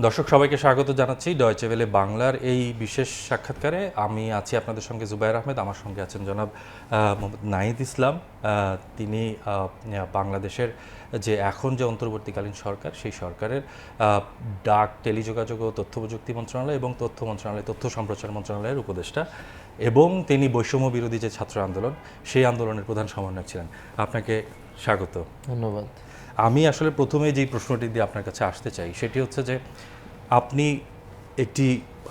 দর্শক, সবাইকে স্বাগত জানাচ্ছি ডয়চে ভেলে বাংলার এই বিশেষ সাক্ষাৎকারে। আমি আছি আপনাদের সঙ্গে জুবাইর আহমেদ, আমার সঙ্গে আছেন জনাব মোহাম্মদ নাহিদ ইসলাম। তিনি বাংলাদেশের যে এখন যে অন্তর্বর্তীকালীন সরকার, সেই সরকারের ডাক, টেলিযোগাযোগ ও তথ্য প্রযুক্তি মন্ত্রণালয় এবং তথ্য মন্ত্রণালয়, তথ্য সম্প্রচার মন্ত্রণালয়ের উপদেষ্টা এবং তিনি বৈষম্য বিরোধী যে ছাত্র আন্দোলন, সেই আন্দোলনের প্রধান সমন্বয়ক ছিলেন। আপনাকে স্বাগত। ধন্যবাদ। আমি আসলে প্রথমে যেই প্রশ্নটি দিয়ে আপনার কাছে আসতে চাই, সেটি হচ্ছে যে আপনি একটি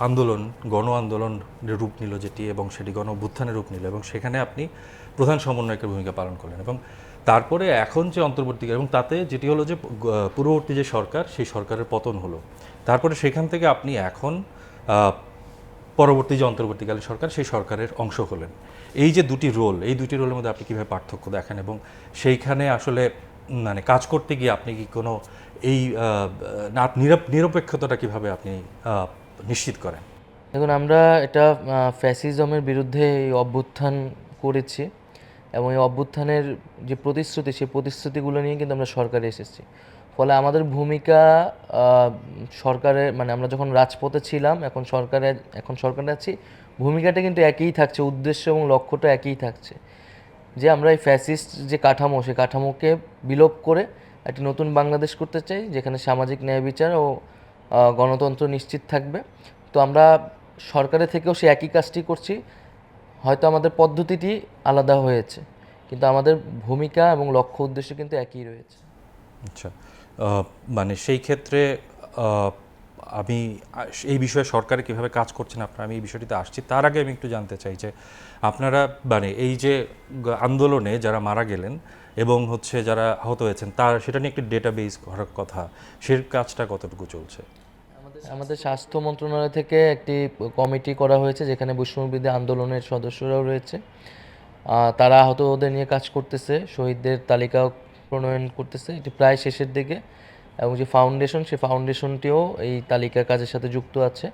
আন্দোলন, গণ আন্দোলন রূপ নিল যেটি এবং সেটি গণ অভ্যুত্থানের রূপ নিল এবং সেখানে আপনি প্রধান সমন্বয়কের ভূমিকা পালন করলেন এবং তারপরে এখন যে অন্তর্বর্তীকাল এবং তাতে যেটি হলো যে পূর্ববর্তী যে সরকার, সেই সরকারের পতন হলো। তারপরে সেখান থেকে আপনি এখন পরবর্তী যে অন্তর্বর্তীকালীন সরকার, সেই সরকারের অংশ হলেন। এই যে দুটি রোল এই দুটি রোলের মধ্যে আপনি কীভাবে পার্থক্য দেখেন এবং সেইখানে আসলে মানে কাজ করতে গিয়ে আপনি কি কোনো এই নিরপেক্ষতাটা কীভাবে আপনি নিশ্চিত করেন? দেখুন, আমরা এটা ফ্যাসিজমের বিরুদ্ধে এই অভ্যুত্থান করেছি এবং এই অভ্যুত্থানের যে প্রতিশ্রুতি, সেই প্রতিশ্রুতিগুলো নিয়ে কিন্তু আমরা সরকারে এসেছি। ফলে আমাদের ভূমিকা সরকারের মানে আমরা যখন রাজপথে ছিলাম, এখন সরকারে এখন সরকারে আছি, ভূমিকাটা কিন্তু একই থাকছে, উদ্দেশ্য এবং লক্ষ্যটা একই থাকছে। যে আমরা এই ফ্যাসিস্ট যে কাঠামো সেই কাঠামোকে বিলোপ করে একটি নতুন বাংলাদেশ করতে চাই, যেখানে সামাজিক ন্যায় বিচার ও গণতন্ত্র নিশ্চিত থাকবে। তো আমরা সরকারের থেকেও সেই একই কাজটি করছি। হয়তো আমাদের পদ্ধতিটি আলাদা হয়েছে, কিন্তু আমাদের ভূমিকা এবং লক্ষ্য উদ্দেশ্য কিন্তু একই রয়েছে। আচ্ছা মানে সেই ক্ষেত্রে আমি এই বিষয়ে সরকারে কীভাবে কাজ করছেন আপনারা, আমি এই বিষয়টিতে আসছি। তার আগে আমি একটু জানতে চাই যে আপনারা মানে এই যে আন্দোলনে যারা মারা গেলেন এবং হচ্ছে যারা আহত হয়েছেন, তার, সেটা নিয়ে একটি ডেটাবেস করার কথা, সে কাজটা কতটুকু চলছে? আমাদের স্বাস্থ্য মন্ত্রণালয় থেকে একটি কমিটি করা হয়েছে, যেখানে বৈষ্ণববিদ্যা আন্দোলনের সদস্যরাও রয়েছে। তারা আহতদের নিয়ে কাজ করতেছে, শহীদদের তালিকা প্রণয়ন করতেছে। এটি প্রায় শেষের দিকে। এবং যে ফাউন্ডেশন সেই ফাউন্ডেশনটিও এই তালিকার কাজের সাথে যুক্ত আছে।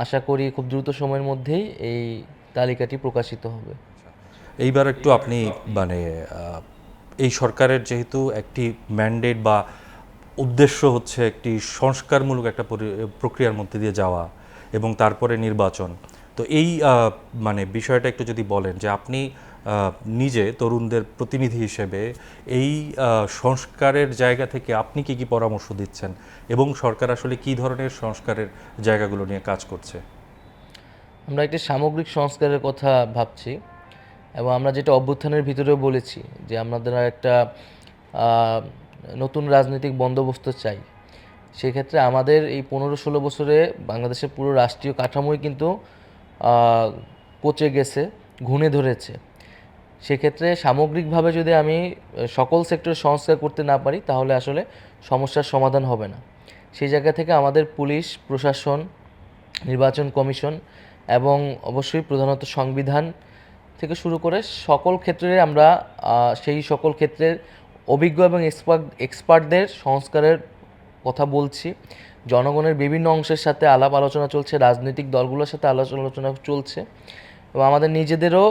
আশা করি খুব দ্রুত সময়ের মধ্যেই এই তালিকাটি প্রকাশিত হবে। এইবার একটু আপনি মানে এই সরকারের যেহেতু একটি ম্যান্ডেট বা উদ্দেশ্য হচ্ছে একটি সংস্কারমূলক একটা পরি- প্রক্রিয়ার মধ্যে দিয়ে যাওয়া এবং তারপরে নির্বাচন। তো এই মানে বিষয়টা একটু যদি বলেন যে আপনি নিজে তরুণদের প্রতিনিধি হিসেবে এই সংস্কারের জায়গা থেকে আপনি কি কি পরামর্শ দিচ্ছেন? এবং সরকার আসলে কি ধরনের সংস্কারের জায়গাগুলো নিয়ে কাজ করছে? আমরা একটি সামগ্রিক সংস্কারের কথা ভাবছি এবং আমরা যেটা অভ্যুত্থানের ভিতরেও বলেছি যে আমাদের একটা নতুন রাজনৈতিক বন্দোবস্ত চাই। সেক্ষেত্রে আমাদের এই পনেরো ষোলো বছরে বাংলাদেশের পুরো রাষ্ট্রীয় কাঠামোই কিন্তু পচে গেছে, ঘুণে ধরেছে। সেক্ষেত্রে সামগ্রিকভাবে যদি আমি সকল সেক্টরে সংস্কার করতে না পারি, তাহলে আসলে সমস্যার সমাধান হবে না। সেই জায়গা থেকে আমাদের পুলিশ, প্রশাসন, নির্বাচন কমিশন এবং অবশ্যই প্রধানত সংবিধান থেকে শুরু করে সকল ক্ষেত্রে আমরা সেই সকল ক্ষেত্রের অভিজ্ঞ এবং এক্সপার্ট এক্সপার্টদের সংস্কারের কথা বলছি। জনগণের বিভিন্ন অংশের সাথে আলাপ আলোচনা চলছে, রাজনৈতিক দলগুলোর সাথে আলোচনা আলোচনা চলছে এবং আমাদের নিজেদেরও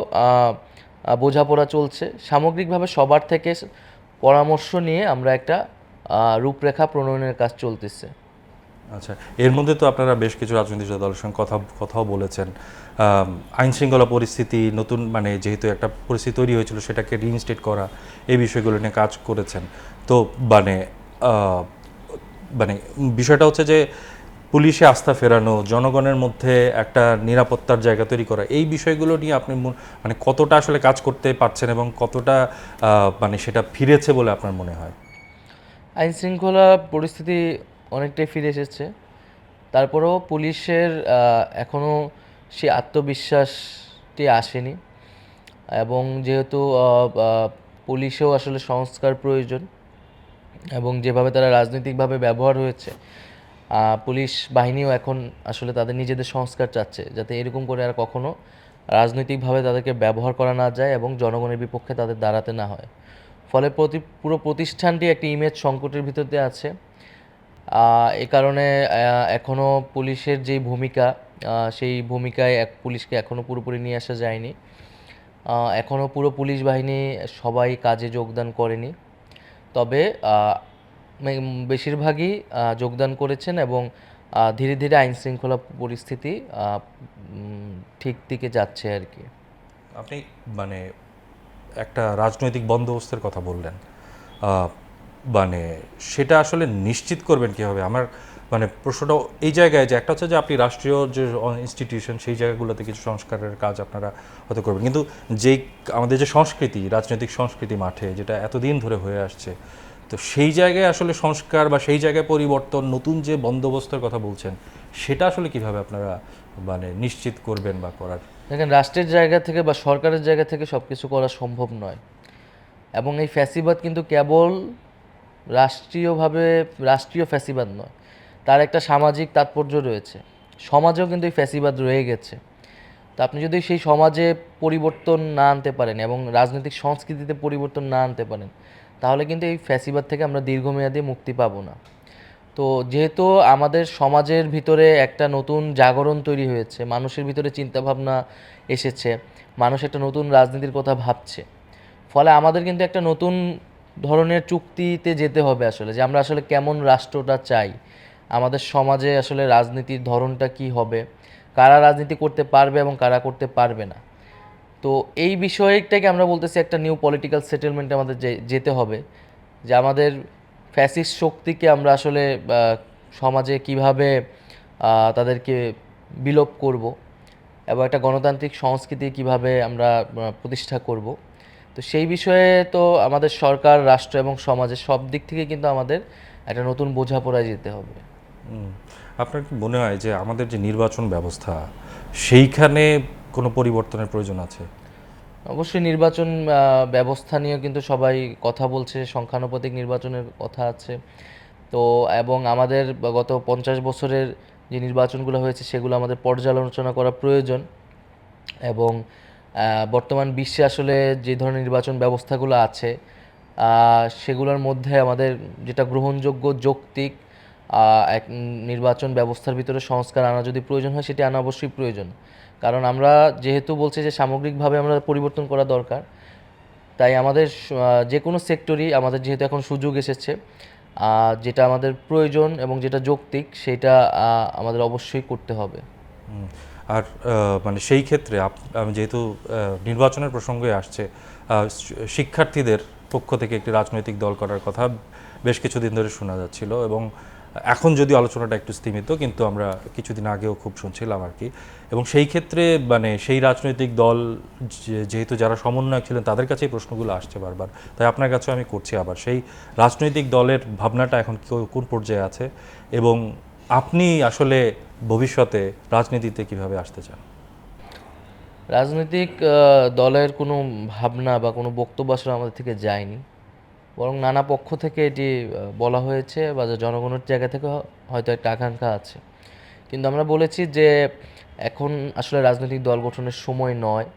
বোঝাপড়া চলছে। সামগ্রিকভাবে সবার থেকে পরামর্শ নিয়ে আমরা একটা রূপরেখা প্রণয়নের কাজ চলতেছে। আচ্ছা এর মধ্যে তো আপনারা বেশ কিছু রাজনৈতিক দলের সঙ্গে কথা, কথাও বলেছেন। আইন শৃঙ্খলা পরিস্থিতি, নতুন মানে যেহেতু একটা পরিস্থিতি তৈরি হয়েছিল, সেটাকে রিইনস্টেট করা, এই বিষয়গুলো নিয়ে কাজ করেছেন। তো মানে মানে বিষয়টা হচ্ছে যে পুলিশে আস্থা ফেরানো, জনগণের মধ্যে একটা নিরাপত্তার জায়গা তৈরি করা, এই বিষয়গুলো নিয়ে আপনি মানে কতটা আসলে কাজ করতে পারছেন এবং কতটা মানে সেটা ফিরেছে বলে আপনার মনে হয়? আইন শৃঙ্খলা পরিস্থিতি অনেকটাই ফিরে এসেছে। তারপরেও পুলিশের এখনও সে আত্মবিশ্বাসটি আসেনি এবং যেহেতু পুলিশেও আসলে সংস্কার প্রয়োজন এবং যেভাবে তারা রাজনৈতিকভাবে ব্যবহার হয়েছে পুলিশ বাহিনীও এখন আসলে তাদের নিজেদের সংস্কার চাচ্ছে, যাতে এরকম করে আর কখনো রাজনৈতিকভাবে তাদেরকে ব্যবহার করা না যায় এবং জনগণের বিপক্ষে তাদের দাঁড়াতে না হয়। ফলে প্রতি, পুরো প্রতিষ্ঠানটি একটি ইমেজ সংকটের ভিতর দিয়ে আছে। এ কারণে এখনও পুলিশের যেই ভূমিকা সেই ভূমিকায় এক পুলিশকে এখনও পুরোপুরি নিয়ে আসা যায়নি। এখনও পুরো পুলিশ বাহিনী সবাই কাজে যোগদান করেনি। তবে বেশিরভাগই যোগদান করেছেন এবং ধীরে ধীরে আইন শৃঙ্খলা পরিস্থিতি ঠিক দিকে যাচ্ছে আর কি। আপনি মানে একটা রাজনৈতিক বন্দোবস্তের কথা বললেন। মানে সেটা আসলে নিশ্চিত করবেন কীভাবে? আমার মানে প্রশ্নটা এই জায়গায় যে, একটা হচ্ছে যে, আপনি রাষ্ট্রীয় যে ইনস্টিটিউশন সেই জায়গাগুলোতে কিছু সংস্কারের কাজ আপনারা হয়তো করবেন। কিন্তু যেই, আমাদের যে সংস্কৃতি, রাজনৈতিক সংস্কৃতি মাঠে, যেটা এতদিন ধরে হয়ে আসছে তো সেই জায়গায় আসলে সংস্কার বা সেই জায়গায় পরিবর্তন, নতুন যে বন্দোবস্তের কথা বলছেন, সেটা আসলে কীভাবে আপনারা মানে নিশ্চিত করবেন বা করার? দেখেন, রাষ্ট্রের জায়গা থেকে বা সরকারের জায়গা থেকে সব কিছু করা সম্ভব নয়। এবং এই ফ্যাসিবাদ কিন্তু কেবল রাষ্ট্রীয়ভাবে, রাষ্ট্রীয় ফ্যাসিবাদ নয়, তার একটা সামাজিক তাৎপর্য রয়েছে। সমাজেও কিন্তু এই ফ্যাসিবাদ রয়ে গেছে। তো আপনি যদি সেই সমাজে পরিবর্তন না আনতে পারেন এবং রাজনৈতিক সংস্কৃতিতে পরিবর্তন না আনতে পারেন তাহলে কিন্তু এই ফ্যাসিবাদ থেকে আমরা দীর্ঘমেয়াদী মুক্তি পাবো না। তো যেহেতু আমাদের সমাজের ভিতরে একটা নতুন জাগরণ তৈরি হয়েছে, মানুষের ভিতরে চিন্তাভাবনা এসেছে, মানুষ একটা নতুন রাজনীতির কথা ভাবছে, ফলে আমাদের কিন্তু একটা নতুন ধরনের চুক্তিতে যেতে হবে আসলে, যে আমরা আসলে কেমন রাষ্ট্রটা চাই, আমাদের সমাজে আসলে রাজনীতির ধরনটা কি হবে, কারা রাজনীতি করতে পারবে এবং কারা করতে পারবে না। তো এই বিষয়টাকে আমরা বলতেছি একটা নিউ পলিটিক্যাল সেটেলমেন্টে আমাদের যেতে হবে, যে আমাদের ফ্যাসিস্ট শক্তিকে আমরা আসলে সমাজে কীভাবে তাদেরকে বিলোপ করব এবং একটা গণতান্ত্রিক সংস্কৃতি কীভাবে আমরা প্রতিষ্ঠা করব। তো সেই বিষয়ে তো আমাদের সরকার, রাষ্ট্র এবং সমাজের সব দিক থেকে কিন্তু আমাদের একটা নতুন বোঝাপড়ায় যেতে হবে। আপনার কি মনে হয় যে আমাদের যে নির্বাচন ব্যবস্থা, সেইখানে কোনো পরিবর্তনের প্রয়োজন আছে? অবশ্যই নির্বাচন ব্যবস্থা নিয়ে কিন্তু সবাই কথা বলছে, সংখ্যানুপাতিক নির্বাচনের কথা আছে। তো এবং আমাদের গত পঞ্চাশ বছরের যে নির্বাচনগুলো হয়েছে, সেগুলো আমাদের পর্যালোচনা করা প্রয়োজন। এবং বর্তমান বিশ্বে আসলে যে ধরনের নির্বাচন ব্যবস্থাগুলো আছে সেগুলোর মধ্যে আমাদের যেটা গ্রহণযোগ্য যৌক্তিক এক নির্বাচন ব্যবস্থার ভিতরে সংস্কার আনা যদি প্রয়োজন হয়, সেটি আনা অবশ্যই প্রয়োজন। কারণ আমরা যেহেতু বলছি যে সামগ্রিকভাবে আমরা পরিবর্তন করা দরকার, তাই আমাদের যে কোনো সেক্টরই আমাদের যেহেতু এখন সুযোগ এসেছে যেটা আমাদের প্রয়োজন এবং যেটা যৌক্তিক সেটা আমাদের অবশ্যই করতে হবে। আর মানে সেই ক্ষেত্রে আমি যেহেতু নির্বাচনের প্রসঙ্গে আসছে শিক্ষার্থীদের পক্ষ থেকে একটি রাজনৈতিক দল করার কথা বেশ কিছুদিন ধরে শোনা যাচ্ছিল এবং এখন যদি আলোচনাটা একটু স্তীমিত, কিন্তু আমরা কিছুদিন আগেও খুব শুনছিলাম আর কি। এবং সেই ক্ষেত্রে মানে সেই রাজনৈতিক দল যেহেতু যারা সমন্বয়ক ছিলেন, তাদের কাছেই প্রশ্নগুলো আসছে বারবার। তাই আপনার কাছেও আমি করছি আবার। সেই রাজনৈতিক দলের ভাবনাটা এখন কোন পর্যায়ে আছে? এবং আপনি আসলে ভবিষ্যতে রাজনীতিতে কীভাবে আসতে চান? রাজনৈতিক দলের কোনো ভাবনা বা কোনো বক্তব্য আসলে আমাদের থেকে যায়নি। বরং নানা পক্ষ থেকে এটি বলা হয়েছে বা জনগণের জায়গা থেকে হয়তো একটা আকাঙ্ক্ষা আছে। কিন্তু আমরা বলেছি যে এখন আসলে রাজনৈতিক দল গঠনের সময় নয়।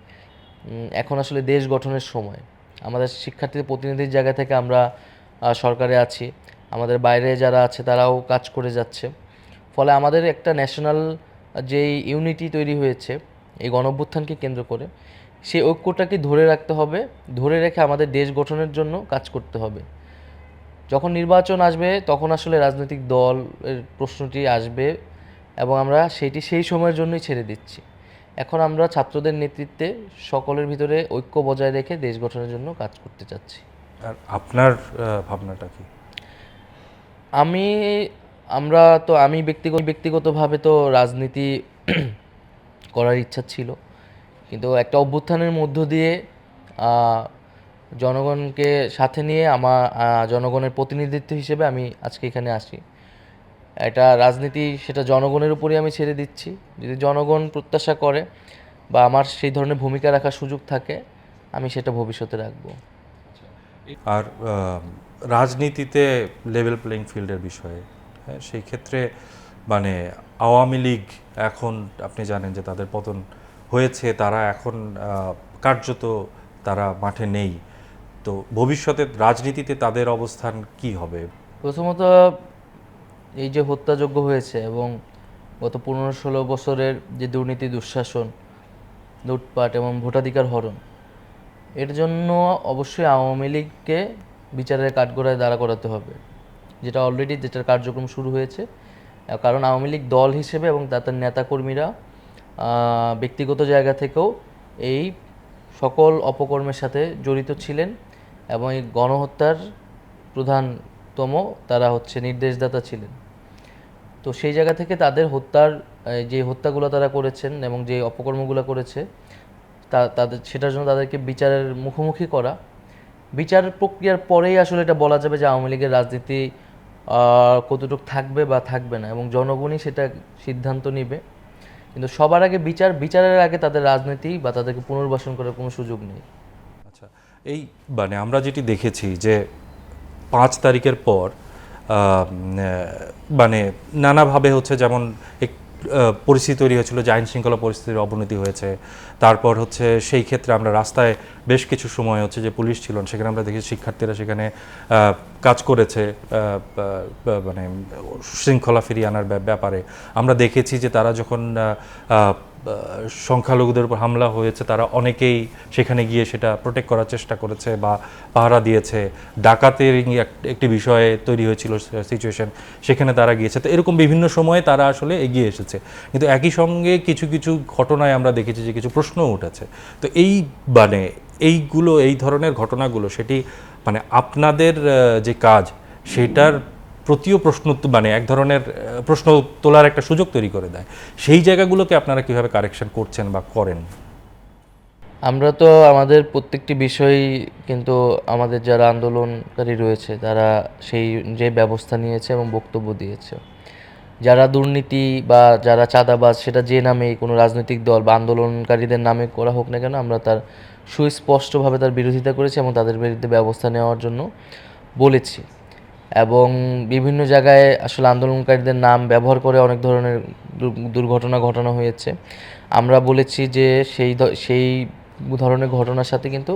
এখন আসলে দেশ গঠনের সময়। আমাদের শিক্ষার্থীদের প্রতিনিধির জায়গা থেকে আমরা সরকারে আছি। আমাদের বাইরে যারা আছে তারাও কাজ করে যাচ্ছে। ফলে আমাদের একটা ন্যাশনাল যেই ইউনিটি তৈরি হয়েছে, এই গণঅভ্যুত্থানকে কেন্দ্র করে সেই ঐক্যটাকে ধরে রাখতে হবে ধরে রেখে আমাদের দেশ গঠনের জন্য কাজ করতে হবে। যখন নির্বাচন আসবে তখন আসলে রাজনৈতিক দল প্রশ্নটি আসবে এবং আমরা সেটি সেই সময়ের জন্যই ছেড়ে দিচ্ছি। এখন আমরা ছাত্রদের নেতৃত্বে সকলের ভিতরে ঐক্য বজায় রেখে দেশ গঠনের জন্য কাজ করতে চাচ্ছি। আর আপনার ভাবনাটা কি? আমি আমরা তো আমি ব্যক্তিগত ব্যক্তিগতভাবে তো রাজনীতি করার ইচ্ছা ছিল। কিন্তু একটা অভ্যুত্থানের মধ্য দিয়ে জনগণকে সাথে নিয়ে আমার জনগণের প্রতিনিধিত্ব হিসেবে আমি আজকে এখানে আসি। এটা রাজনীতি সেটা জনগণের উপরেই আমি ছেড়ে দিচ্ছি। যদি জনগণ প্রত্যাশা করে বা আমার সেই ধরনের ভূমিকা রাখার সুযোগ থাকে, আমি সেটা ভবিষ্যতে রাখব। আর রাজনীতিতে লেভেল প্লেইং ফিল্ডের বিষয়ে হ্যাঁ সেই ক্ষেত্রে মানে আওয়ামী লীগ এখন আপনি জানেন যে তাদের পতন হয়েছে, তারা এখন কার্যত তারা মাঠে নেই। তো ভবিষ্যতে রাজনীতিতে তাদের অবস্থান কি হবে? প্রথমত, এই যে হত্যাযোগ্য হয়েছে এবং গত পনেরো ষোলো বছরের যে দুর্নীতি, দুঃশাসন, লুটপাট এবং ভোটাধিকার হরণ, এর জন্য অবশ্যই আওয়ামী লীগকে বিচারের কাঠগড়ায় দাঁড়া করাতে হবে। যেটা অলরেডি যেটার কার্যক্রম শুরু হয়েছে। কারণ আওয়ামী লীগ দল হিসেবে এবং তাদের নেতাকর্মীরা ব্যক্তিগত জায়গা থেকেও এই সকল অপকর্মের সাথে জড়িত ছিলেন এবং এই গণহত্যার প্রধানতম তারা হচ্ছে নির্দেশদাতা ছিলেন। তো সেই জায়গা থেকে তাদের হত্যার যে হত্যাগুলো তারা করেছেন এবং যে অপকর্মগুলো করেছে, তা, তাদের, সেটার জন্য তাদেরকে বিচারের মুখোমুখি করা। বিচার প্রক্রিয়ার পরেই আসলে এটা বলা যাবে যে আওয়ামী লীগের রাজনীতি কতটুকু থাকবে বা থাকবে না এবং জনগণই সেটা সিদ্ধান্ত নেবে। কিন্তু সবার আগে বিচার, বিচারের আগে তাদের রাজনীতি বা তাদেরকে পুনর্বাসন করার কোনো সুযোগ নেই। আচ্ছা এই মানে আমরা যেটি দেখেছি যে পাঁচ তারিখের পর মানে নানাভাবে হচ্ছে যেমন এক পরিস্থিতি তৈরি হয়েছিল যে আইন শৃঙ্খলা পরিস্থিতির অবনতি হয়েছে। তারপর হচ্ছে সেই ক্ষেত্রে আমরা রাস্তায় বেশ কিছু সময় হচ্ছে যে পুলিশ ছিল, সেখানে আমরা দেখি শিক্ষার্থীরা সেখানে কাজ করেছে মানে শৃঙ্খলা ফিরিয়ে আনার ব্যাপ- ব্যাপারে। আমরা দেখেছি যে তারা যখন সংখ্যালঘুদের উপর হামলা হয়েছে, তারা অনেকেই সেখানে গিয়ে সেটা প্রোটেক্ট করার চেষ্টা করেছে বা পাহারা দিয়েছে। ডাকাতের একটি বিষয়ে তৈরি হয়েছিল সিচুয়েশন সেখানে তারা গিয়েছে। তো এরকম বিভিন্ন সময়ে তারা আসলে এগিয়ে এসেছে। কিন্তু একই সঙ্গে কিছু কিছু ঘটনায় আমরা দেখেছি যে কিছু প্রশ্ন উঠেছে। তো এই মানে এইগুলো, এই ধরনের ঘটনাগুলো, সেটি মানে আপনাদের যে কাজ, সেটার প্রতিও প্রশ্ন মানে এক ধরনের প্রশ্ন তোলার একটা সুযোগ তৈরি করে দেয়। সেই জায়গাগুলোকে আপনারা কীভাবে কারেকশন করছেন বা করেন? আমরা তো আমাদের প্রত্যেকটি বিষয়ই কিন্তু আমাদের যারা আন্দোলনকারী রয়েছে, তারা সেই যে ব্যবস্থা নিয়েছে এবং বক্তব্য দিয়েছে। যারা দুর্নীতি বা যারা চাঁদাবাজ, সেটা যে নামেই কোনো রাজনৈতিক দল বা আন্দোলনকারীদের নামে করা হোক না কেন, আমরা তার সুস্পষ্টভাবে তার বিরোধিতা করেছি এবং তাদের বিরুদ্ধে ব্যবস্থা নেওয়ার জন্য বলেছি। এবং বিভিন্ন জায়গায় আসলে আন্দোলনকারীদের নাম ব্যবহার করে অনেক ধরনের দুর্ঘটনা ঘটানো হয়েছে। আমরা বলেছি যে সেই সেই ধরনের ঘটনার সাথে কিন্তু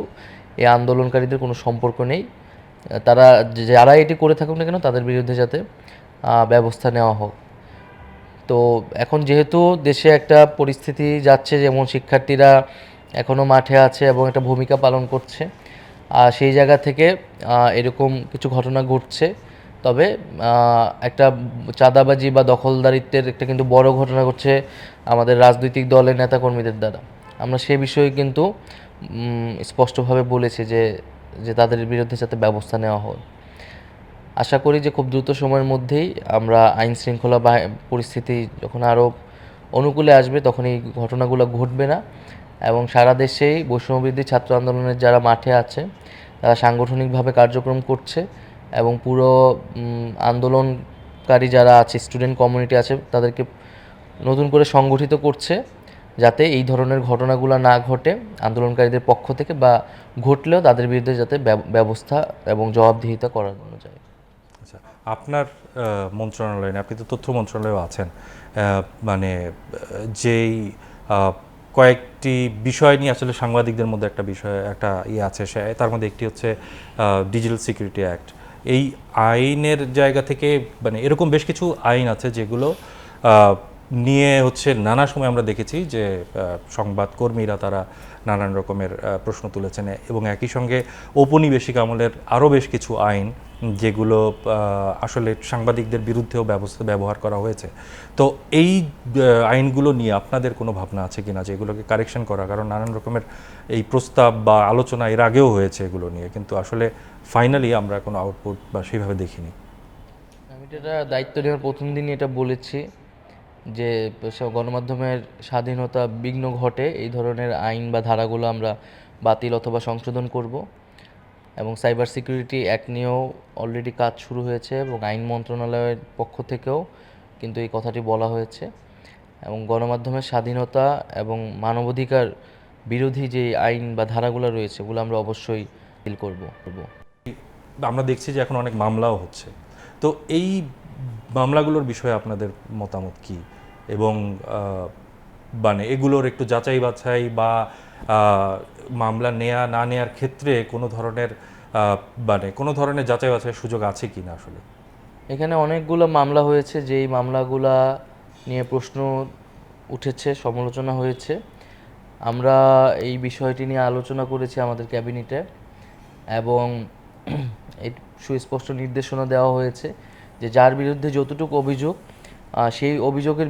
এই আন্দোলনকারীদের কোনো সম্পর্ক নেই। তারা যারা এটি করে থাকুক না কেন, তাদের বিরুদ্ধে যাতে ব্যবস্থা নেওয়া হোক। তো এখন যেহেতু দেশে একটা পরিস্থিতি যাচ্ছে যেমন শিক্ষার্থীরা এখনও মাঠে আছে এবং একটা ভূমিকা পালন করছে আর সেই জায়গা থেকে এরকম কিছু ঘটনা ঘটছে। তবে একটা চাঁদাবাজি বা দখলদারিত্বের একটা কিন্তু বড় ঘটনা ঘটছে আমাদের রাজনৈতিক দলের নেতাকর্মীদের দ্বারা। আমরা সে বিষয়ে কিন্তু স্পষ্টভাবে বলেছি যে যে তাদের বিরুদ্ধে যাতে ব্যবস্থা নেওয়া হয়। আশা করি যে খুব দ্রুত সময়ের মধ্যেই আমরা আইন শৃঙ্খলা পরিস্থিতি যখন আরও অনুকূলে আসবে তখন এই ঘটনাগুলো ঘটবে না এবং সারা দেশেই বৈষম্যবৃদ্ধি ছাত্র আন্দোলনের যারা মাঠে আছে, তারা সাংগঠনিকভাবে কার্যক্রম করছে। এবং পুরো আন্দোলনকারী যারা আছে স্টুডেন্ট কমিউনিটি আছে, তাদেরকে নতুন করে সংগঠিত করছে যাতে এই ধরনের ঘটনাগুলো না ঘটে আন্দোলনকারীদের পক্ষ থেকে বা ঘটলেও তাদের বিরুদ্ধে যাতে ব্যবস্থা এবং জবাবদিহিতা করানো যায়। আচ্ছা আপনার মন্ত্রণালয় আপনি তো তথ্য মন্ত্রণালয়েও আছেন মানে যেই কয়েকটি বিষয় নিয়ে আসলে সাংবাদিকদের মধ্যে একটা বিষয়, একটা ইয়ে আছে, সে, তার মধ্যে একটি হচ্ছে ডিজিটাল সিকিউরিটি অ্যাক্ট এই আইনের জায়গা থেকে মানে এরকম বেশ কিছু আইন আছে যেগুলো নিয়ে হচ্ছে নানা সময় আমরা দেখেছি যে সংবাদকর্মীরা তারা নানান রকমের প্রশ্ন তুলেছেন এবং একই সঙ্গে ঔপনিবেশিক আমলের আরও বেশ কিছু আইন যেগুলো আসলে সাংবাদিকদের বিরুদ্ধেও ব্যবস্থা, ব্যবহার করা হয়েছে। তো এই আইনগুলো নিয়ে আপনাদের কোনো ভাবনা আছে কিনা যে এগুলোকে কারেকশন করা? কারণ নানান রকমের এই প্রস্তাব বা আলোচনা এর আগেও হয়েছে এগুলো নিয়ে, কিন্তু আসলে ফাইনালি আমরা কোনো আউটপুট বা সেইভাবে দেখিনি। আমি এটা দায়িত্ব নেওয়ার প্রথম দিনই এটা বলেছি। যে গণমাধ্যমের স্বাধীনতা বিঘ্ন ঘটে, এই ধরনের আইন বা ধারাগুলো আমরা বাতিল অথবা সংশোধন করব। এবং সাইবার সিকিউরিটি অ্যাক্ট নিয়েও অলরেডি কাজ শুরু হয়েছে এবং আইন মন্ত্রণালয়ের পক্ষ থেকেও কিন্তু এই কথাটি বলা হয়েছে। এবং গণমাধ্যমের স্বাধীনতা এবং মানবাধিকার বিরোধী যে আইন বা ধারাগুলো রয়েছে ওগুলো আমরা অবশ্যই ফিল করব। আমরা দেখছি যে এখন অনেক মামলাও হচ্ছে। তো এই মামলাগুলোর বিষয়ে আপনাদের মতামত কি? এবং মানে এগুলোর একটু যাচাই বাছাই বা মামলা নেয়া, না নেয়ার ক্ষেত্রে কোনো ধরনের মানে কোনো ধরনের যাচাই বাছাইয়ের সুযোগ আছে কি না আসলে? এখানে অনেকগুলো মামলা হয়েছে, যেই মামলাগুলা নিয়ে প্রশ্ন উঠেছে, সমালোচনা হয়েছে। আমরা এই বিষয়টি নিয়ে আলোচনা করেছি আমাদের ক্যাবিনেটে এবং সুস্পষ্ট নির্দেশনা দেওয়া হয়েছে যে যার বিরুদ্ধে যতটুকু অভিযোগ সেই অভিযোগের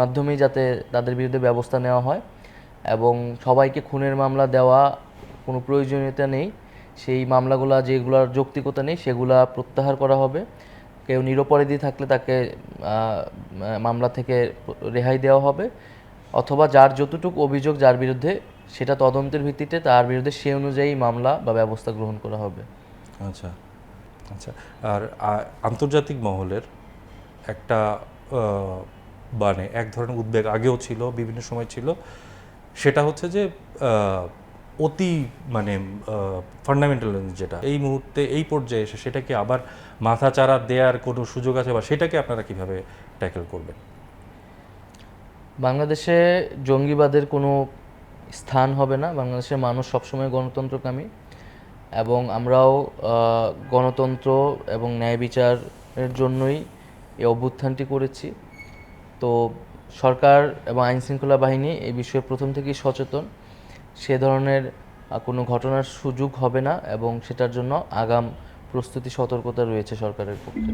মাধ্যমেই যাতে তাদের বিরুদ্ধে ব্যবস্থা নেওয়া হয় এবং সবাইকে খুনের মামলা দেওয়া কোনো প্রয়োজনীয়তা নেই, সেই মামলাগুলো যেগুলোর যৌক্তিকতা নেই সেগুলা প্রত্যাহার করা হবে। কেউ নিরপরাধী থাকলে তাকে মামলা থেকে রেহাই দেওয়া হবে অথবা যার যতটুকু অভিযোগ যার বিরুদ্ধে সেটা তদন্তের ভিত্তিতে তার বিরুদ্ধে সে অনুযায়ী মামলা বা ব্যবস্থা গ্রহণ করা হবে। আচ্ছা আচ্ছা। আর আন্তর্জাতিক মহলের একটা মানে এক ধরনের উদ্বেগ আগেও ছিল, বিভিন্ন সময় ছিল। সেটা হচ্ছে যে অতি মানে ফান্ডামেন্টাল যেটা, এই মুহূর্তে, এই পর্যায়ে এসে সেটাকে আবার মাথাচাড়া দেওয়ার কোনো সুযোগ আছে বা সেটাকে আপনারা কীভাবে ট্যাকেল করবেন? বাংলাদেশে জঙ্গিবাদের কোনো স্থান হবে না। বাংলাদেশের মানুষ সবসময় গণতন্ত্রকামী এবং আমরাও গণতন্ত্র এবং ন্যায় বিচারের জন্যই এই অভ্যুত্থানটি করেছি। তো সরকার এবং আইন শৃঙ্খলা বাহিনী এই বিষয়ে প্রথম থেকেই সচেতন। সে ধরনের কোনো ঘটনার সুযোগ হবে না এবং সেটার জন্য আগাম প্রস্তুতি, সতর্কতা রয়েছে সরকারের পক্ষে।